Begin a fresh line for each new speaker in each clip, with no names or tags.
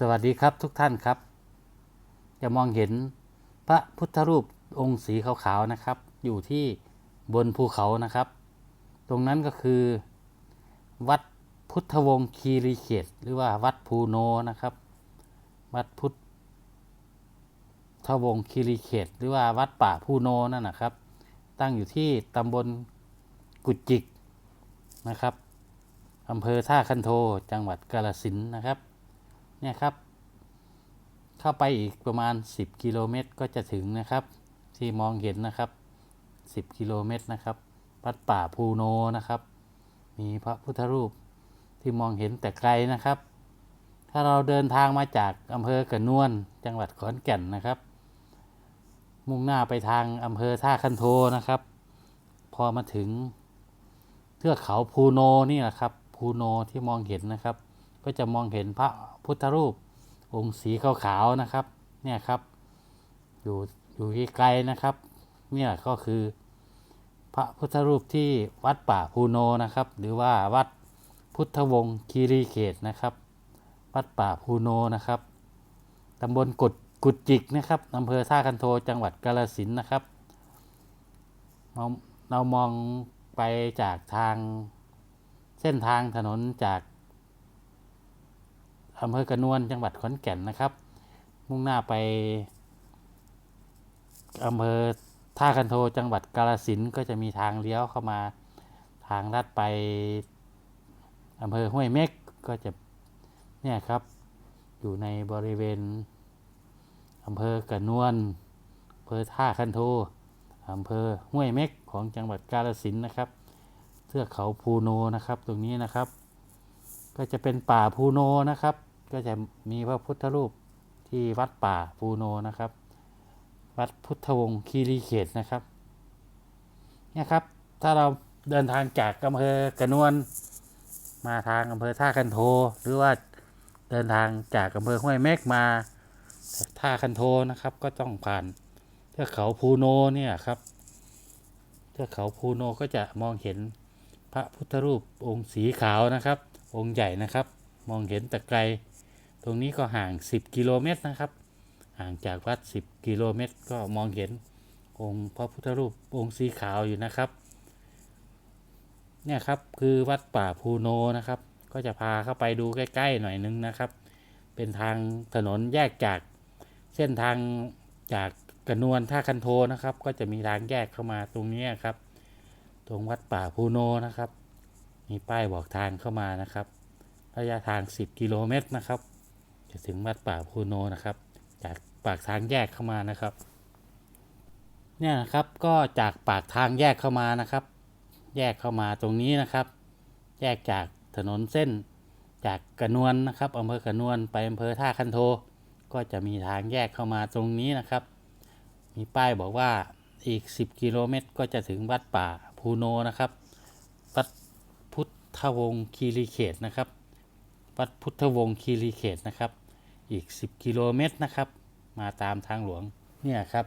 สวัสดีครับทุกท่านครับ จะมองเห็นพระพุทธรูปองค์สีขาวๆนะครับ อยู่ที่บนภูเขานะครับ ตรงนั้นก็คือวัดพุทธวงศ์คีรีเขต หรือว่าวัดภูโนนะครับ วัดพุทธวงศ์คีรีเขต หรือว่าวัดป่าภูโนนั่นนะครับ ตั้งอยู่ที่ตำบลกุจิกนะครับอำเภอท่าคันโทจังหวัดกาฬสินนะครับ เนี่ยครับ เข้าไปอีกประมาณ 10 กิโลเมตรก็จะถึงนะครับ ที่มองเห็นนะครับ 10 กิโลเมตรนะครับวัดป่าภูโนนะครับ มีพระพุทธรูปที่มองเห็นแต่ไกลนะครับ ถ้าเราเดินทางมาจากอำเภอกระนวน จังหวัดขอนแก่นนะครับ มุ่งหน้าไปทางอำเภอท่าคันโทนะครับ พอมาถึงเทือกเขาภูโนนี่แหละครับภูโนที่มองเห็นนะครับ ก็จะมองเห็นพระพุทธรูปองค์สีขาวๆนะครับ เนี่ยครับ อยู่อยู่ไกลๆนะครับ เนี่ยก็คือพระพุทธรูปที่วัดป่าภูโนนะครับ หรือว่าวัดพุทธวงศ์คีรีเขตนะครับ วัดป่าภูโนนะครับตำบลกุดกุดจิกนะครับอำเภอท่าคันโทจังหวัดกาฬสินนะครับเราเรามองไปจากทางเส้นทางถนนจาก อำเภอกระนวนจังหวัดขอนแก่นนะครับ มุ่งหน้าไปอำเภอท่าคันโทจังหวัดกาฬสินก็จะมีทางเลี้ยวเข้ามาทางลัดไปอำเภอห้วยเม็กก็จะเนี่ยครับ อยู่ในบริเวณอำเภอกระนวนอำเภอท่าคันโทอำเภอห้วยเม็กของจังหวัดกาฬสินนะครับเทือกเขาภูโนนะครับตรงนี้นะครับ ก็จะเป็นป่าภูโนนะครับ ก็จะมีพระพุทธรูปที่วัดป่าภูโนนะครับ วัดพุทธวงศ์คีรีเขตนะครับเนี่ยครับ ถ้าเราเดินทางจากอำเภอกระนวนมาทางอำเภอท่าคันโท หรือว่าเดินทางจากอำเภอห้วยเม็กมาท่าคันโทนะครับ ก็ต้องผ่านเทือกเขาภูโนเนี่ยครับเทือกเขาภูโนก็จะมองเห็นพระพุทธรูปองค์สีขาวนะครับ องค์ใหญ่นะครับ มองเห็นแต่ไกล ตรงนี้ก็ห่าง 10 กิโลเมตรนะครับ ห่างจากวัด 10 กิโลเมตร ก็มองเห็นองค์พระพุทธรูปองค์สีขาวอยู่นะครับ เนี่ยครับคือวัดป่าภูโนนะครับ ก็จะพาเข้าไปดูใกล้ๆหน่อยนึงนะครับ เป็นทางถนนแยกจากเส้นทางจากกระนวนท่าคันโทนะครับ ก็จะมีทางแยกเข้ามาตรงนี้ครับ ตรงวัดป่าภูโนนะครับ มีป้ายบอกทางเข้ามานะครับ ระยะทาง 10 กิโลเมตรนะครับ จะถึงวัดป่าภูโนนะครับ จากปากทางแยกเข้ามานะครับ เนี่ยนะครับก็จากปากทางแยกเข้ามานะครับ แยกเข้ามาตรงนี้นะครับ แยกจากถนนเส้น จากกระนวนนะครับอำเภอกระนวนไปอำเภอท่าคันโท ก็จะมีทางแยกเข้ามาตรงนี้นะครับ มีป้ายบอกว่าอีก 10 กิโลเมตรก็จะถึงวัดป่าภูโนนะครับ วัดพุทธวงศ์คีรีเขตนะครับ วัดพุทธวงศ์คีรีเขตนะครับ อีก 10 กิโลเมตรนะครับ มาตามทางหลวงเนี่ยครับ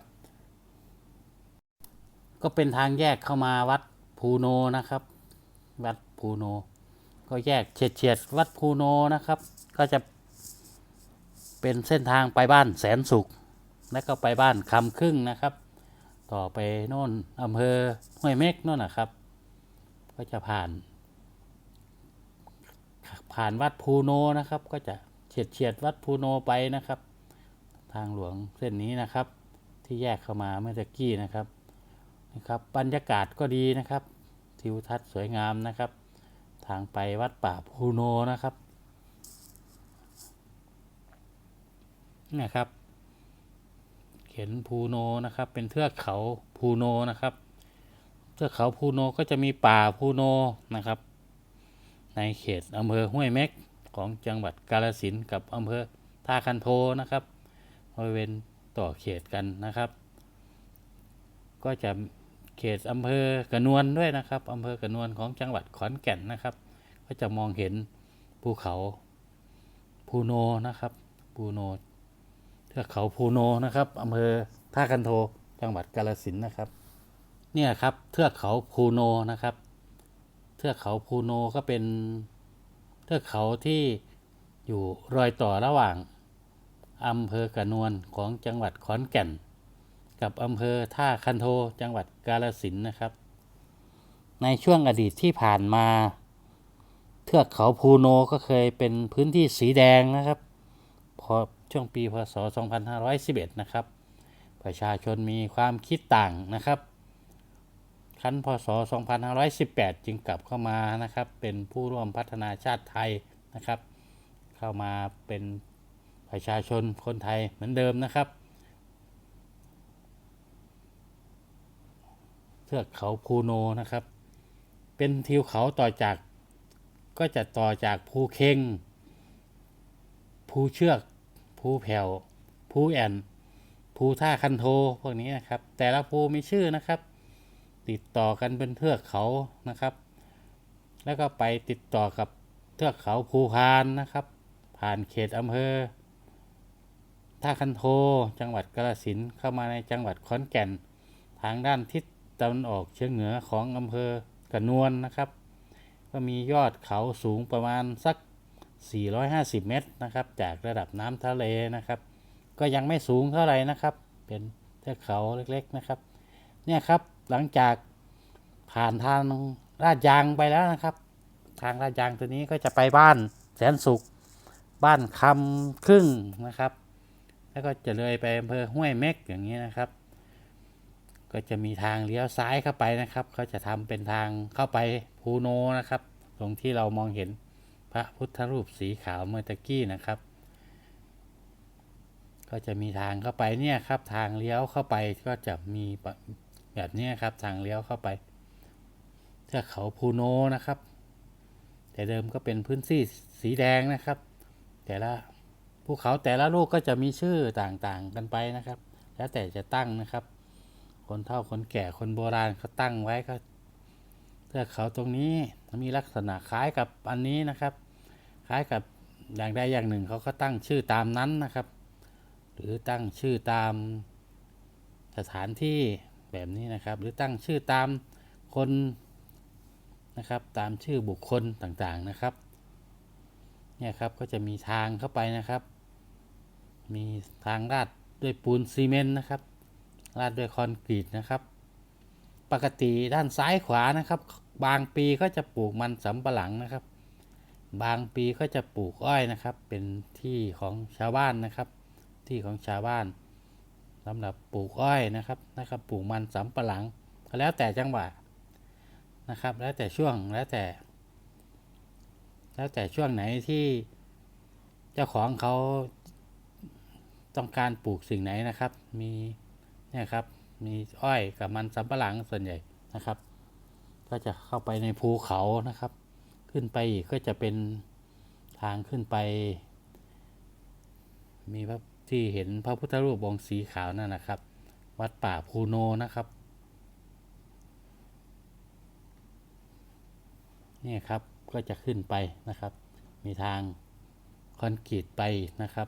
ก็เป็นทางแยกเข้ามาวัดภูโนนะครับ วัดภูโน ก็แยกเฉียดเฉียดๆวัดภูโนนะครับ ก็จะเป็นเส้นทางไปบ้านแสนสุข และก็ไปบ้านคำครึ่งนะครับ ต่อไปโน่นอำเภอห้วยเม็กโน่นนะครับ ก็จะผ่าน ผ่านวัดภูโนนะครับก็จะ ฉียดเฉียดๆวัดภูโนไปนะครับ ทางหลวงเส้นนี้นะครับ ที่แยกเข้ามาเมื่อตะกี้นะครับนะครับบรรยากาศก็ดีนะครับ ทิวทัศน์สวยงามนะครับ ทางไปวัดป่าภูโนนะครับนี่ครับเห็นภูโนนะครับ เป็นเทือกเขาภูโนนะครับเทือกเขาภูโนก็จะมีป่าภูโนนะครับ ในเขตอำเภอห้วยเม็ก ของจังหวัดกาฬสินธุ์กับอำเภอท่าคันโทนะครับบริเวณต่อเขตกันนะครับ ก็จะเขตอำเภอกระนวนด้วยนะครับอำเภอกระนวนของจังหวัดขอนแก่นนะครับ ก็จะมองเห็นภูเขาภูโนนะครับภูโนเทือกเขาภูโนนะครับอำเภอท่าคันโทจังหวัดกาฬสินธุ์นะครับ เนี่ยครับเทือกเขาภูโนนะครับ เทือกเขาภูโนก็เป็น เทือกเขาที่อยู่รอยต่อระหว่างอำเภอกระนวนของจังหวัดขอนแก่น กับอำเภอท่าคันโทจังหวัดกาฬสินนะครับ ในช่วงอดีตที่ผ่านมา เทือกเขาภูโนก็เคยเป็นพื้นที่สีแดงนะครับพอช่วงปีพศ 2511 นะครับ ประชาชนมีความคิดต่างนะครับ คันพศ 2518 จึงกลับเข้ามานะครับ เป็นผู้ร่วมพัฒนาชาติไทยนะครับ เข้ามาเป็นประชาชนคนไทยเหมือนเดิมนะครับเทือกเขาภูโนนะครับ เป็นทิวเขาต่อจากก็จะต่อจากภูเคงภูเชือกภูแผ่วภูแอนภูท่าคันโทพวกนี้นะครับ แต่ละภูมีชื่อนะครับ ติดต่อกันเป็นเทือกเขานะครับ แล้วก็ไปติดต่อกับเทือกเขาภูพานนะครับ ผ่านเขตอำเภอท่าคันโทจังหวัดกาฬสินเข้ามาในจังหวัดขอนแก่น ทางด้านทิศตะวันออกเฉียงเหนือของอำเภอกระนวนนะครับ ก็มียอดเขาสูงประมาณสัก 450 เมตรนะครับ จากระดับน้ำทะเลนะครับ ก็ยังไม่สูงเท่าไหร่นะครับ เป็นเทือกเขาเล็กๆนะครับ เนี่ยครับ หลังจากผ่านทางลาดยางไปแล้วนะครับ ทางลาดยางตัวนี้ก็จะไปบ้านแสนสุข บ้านคำครึ่งนะครับ แล้วก็จะเลยไปอำเภอห้วยเม็กอย่างนี้นะครับ ก็จะมีทางเลี้ยวซ้ายเข้าไปนะครับเขาจะทำเป็นทางเข้าไปภูโนนะครับ ตรงที่เรามองเห็นพระพุทธรูปสีขาวเมื่อตะกี้นะครับ ก็จะมีทางเข้าไปเนี่ยครับ ทางเลี้ยวเข้าไปก็จะมี แบบนี้ครับทางเลี้ยวเข้าไปเทือกเขาภูโนนะครับ แต่เดิมก็เป็นพื้นที่สีแดงนะครับ แต่ละภูเขาแต่ละลูกก็จะมีชื่อต่างๆกันไปนะครับ แล้วแต่จะตั้งนะครับ คนเฒ่าคนแก่คนโบราณเขาตั้งไว้ก็เทือกเขาตรงนี้มีลักษณะคล้ายกับอันนี้นะครับ คล้ายกับอย่างใดอย่างหนึ่งเขาก็ตั้งชื่อตามนั้นนะครับ หรือตั้งชื่อตามสถานที่ แบบนี้นะครับ หรือตั้งชื่อตามคนนะครับตามชื่อบุคคลต่างๆนะครับเนี่ยครับก็จะมีทางเข้าไปนะครับ มีทางลาดด้วยปูนซีเมนต์นะครับลาดด้วยคอนกรีตนะครับ ปกติด้านซ้ายขวานะครับ บางปีก็จะปลูกมันสำปะหลังนะครับ บางปีก็จะปลูกอ้อยนะครับ เป็นที่ของชาวบ้านนะครับ ที่ของชาวบ้าน สำหรับปลูกอ้อยนะครับนะครับปลูกมันสำปะหลัง แล้วแต่จังหวะนะครับ แล้วแต่ช่วงแล้วแต่ แล้วแต่ช่วงไหนที่เจ้าของเขาต้องการปลูกสิ่งไหนนะครับ มีเนี่ยครับมีอ้อยกับมันสำปะหลังส่วนใหญ่นะครับ ก็จะเข้าไปในภูเขานะครับ ขึ้นไปอีกก็จะเป็นทางขึ้นไป มีพระที่เห็นพระพุทธรูปองค์สีขาวนั่นนะครับ วัดป่าภูโนนะครับนี่ครับก็จะขึ้นไปนะครับ มีทางคอนกรีตไปนะครับ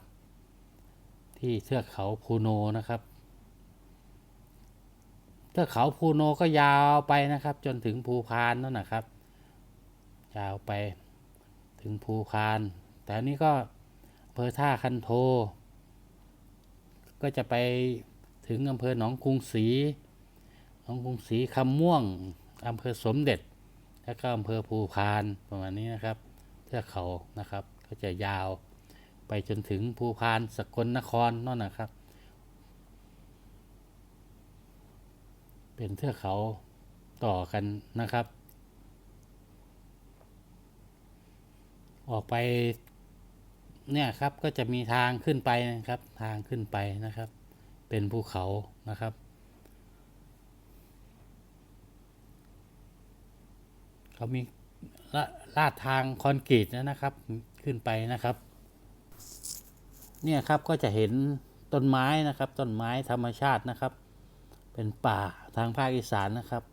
ที่เทือกเขาภูโนนะครับเทือกเขาภูโนก็ยาวไปนะครับ จนถึงภูพานนั่นนะครับ ยาวไปถึงภูพาน แต่นี้ก็ำเภอท่าคันโท ก็จะไปถึงอำเภอหนองกรุงศรีหนองกรุงศรีคำม่วงอำเภอสมเด็จ แล้วก็อำเภอภูพานประมาณนี้นะครับเทือกเขานะครับ ก็จะยาวไปจนถึงภูพานสกลนครนั่นนะครับ เป็นเทือกเขาต่อกันนะครับ ออกไป เนี่ยครับก็จะมีทางขึ้นไปนะครับ ทางขึ้นไปนะครับ เป็นภูเขานะครับ เขามีลลาดทางคอนกรีตนะครับ ขึ้นไปนะครับ เนี่ยครับก็จะเห็นต้นไม้นะครับ ต้นไม้ธรรมชาตินะครับ เป็นป่าทางภาคอีสานนะครับ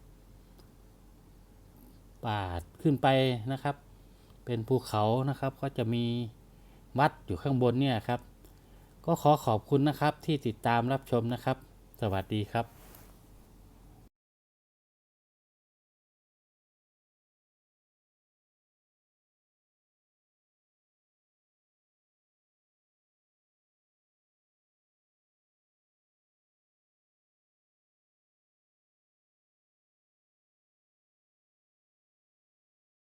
ป่าขึ้นไปนะครับ เป็นภูเขานะครับก็จะมี วัดอยู่ข้างบนเนี่ยครับ ก็ขอขอบคุณนะครับที่ติดตามรับชมนะครับ สวัสดีครับ